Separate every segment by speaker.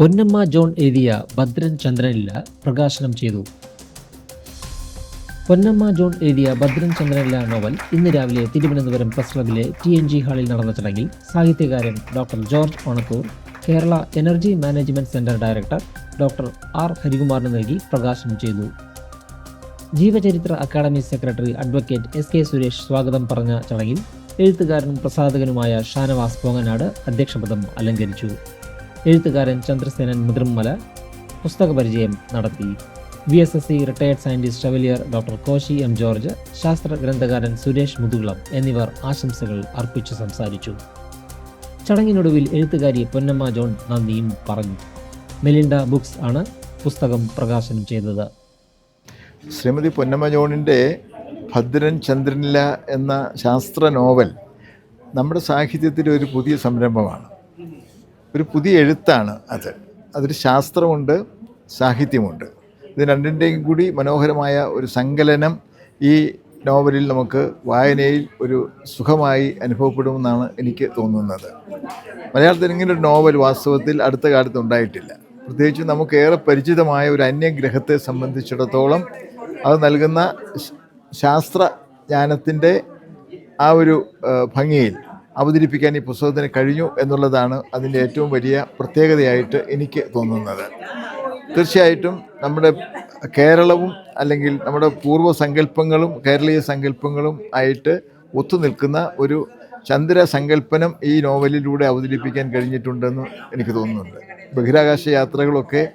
Speaker 1: Ponnamma John എഴുതിയ ഭദ്രൻ ചന്ദ്രനില്ല പ്രകാശനം ചെയ്തു. പൊന്നമ്മ ജോൺ എഴുതിയ ഭദ്രൻ ചന്ദ്രനില്ല നോവൽ ഇന്ന് രാവിലെ തിരുവനന്തപുരം പ്രസ് ക്ലബിലെ ടി എൻ ജി ഹാളിൽ നടന്ന ചടങ്ങിൽ സാഹിത്യകാരൻ doctor George Onathur Kerala energy management centre director doctor R ഹരികുമാറിന് നൽകി പ്രകാശനം ചെയ്തു. ജീവചരിത്ര academy secretary advocate S K Suresh സ്വാഗതം പറഞ്ഞ ചടങ്ങിൽ എഴുത്തുകാരനും പ്രസാധകനുമായ ഷാനവാസ് പോങ്ങനാട് അധ്യക്ഷപദം അലങ്കരിച്ചു. എഴുത്തുകാരൻ ചന്ദ്രസേനൻ മുതിർമല പുസ്തക പരിചയം നടത്തി. V S S C retired scientist chevalier doctor Koshy M George ശാസ്ത്ര ഗ്രന്ഥകാരൻ സുരേഷ് മുതുകുളം എന്നിവർ ആശംസകൾ അർപ്പിച്ചു സംസാരിച്ചു. ചടങ്ങിനൊടുവിൽ എഴുത്തുകാരി പൊന്നമ്മ ജോൺ നന്ദിയും പറഞ്ഞു. മെലിൻഡ ബുക്സ് ആണ് പുസ്തകം പ്രകാശനം ചെയ്തത്.
Speaker 2: ശ്രീമതി പൊന്നമ്മ ജോണിന്റെ ഭദ്രൻ ചന്ദ്രനില എന്ന ശാസ്ത്ര നോവൽ നമ്മുടെ സാഹിത്യത്തിന്റെ ഒരു പുതിയ സംരംഭമാണ്. ഒരു പുതിയ എഴുത്താണ് അത്. അതൊരു ശാസ്ത്രമുണ്ട് സാഹിത്യമുണ്ട്. ഇത് രണ്ടിന്റെയും കൂടി മനോഹരമായ ഒരു സങ്കലനം ഈ നോവലിൽ നമുക്ക് വായനയിൽ ഒരു സുഖമായി അനുഭവപ്പെടുമെന്നാണ് എനിക്ക് തോന്നുന്നത്. മലയാളത്തിൽ ഇങ്ങനെ ഒരു നോവൽ വാസ്തവത്തിൽ അടുത്ത കാലത്ത് ഉണ്ടായിട്ടില്ല. പ്രത്യേകിച്ച് നമുക്ക് ഏറെ പരിചിതമായ ഒരു അന്യഗ്രഹത്തെ സംബന്ധിച്ചിടത്തോളം അത് നൽകുന്ന ശാസ്ത്ര ജ്ഞാനത്തിന്റെ ആ ഒരു ഭംഗിയിൽ അവതരിപ്പിക്കാൻ ഈ പുസ്തകത്തിന് കഴിഞ്ഞു എന്നുള്ളതാണ് അതിന്റെ ഏറ്റവും വലിയ പ്രത്യേകതയായിട്ട് എനിക്ക് തോന്നുന്നത്. തീർച്ചയായിട്ടും നമ്മുടെ കേരളവും അല്ലെങ്കിൽ നമ്മുടെ പൂർവ സങ്കല്പങ്ങളും കേരളീയ സങ്കല്പങ്ങളും ആയിട്ട് ഒത്തുനിൽക്കുന്ന ഒരു ചന്ദ്ര സങ്കല്പനം ഈ നോവലിലൂടെ അവതരിപ്പിക്കാൻ കഴിഞ്ഞിട്ടുണ്ടെന്ന് എനിക്ക് തോന്നുന്നുണ്ട്. ബഹിരാകാശ യാത്രകളൊക്കെ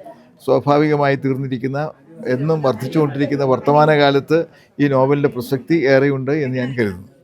Speaker 2: സ്വാഭാവികമായി തീർന്നിരിക്കുന്ന എന്നും വർദ്ധിച്ചുകൊണ്ടിരിക്കുന്ന വർത്തമാനകാലത്ത് ഈ നോവലിന്റെ പ്രസക്തി ഏറെയുണ്ട് എന്ന് ഞാൻ കരുതുന്നു.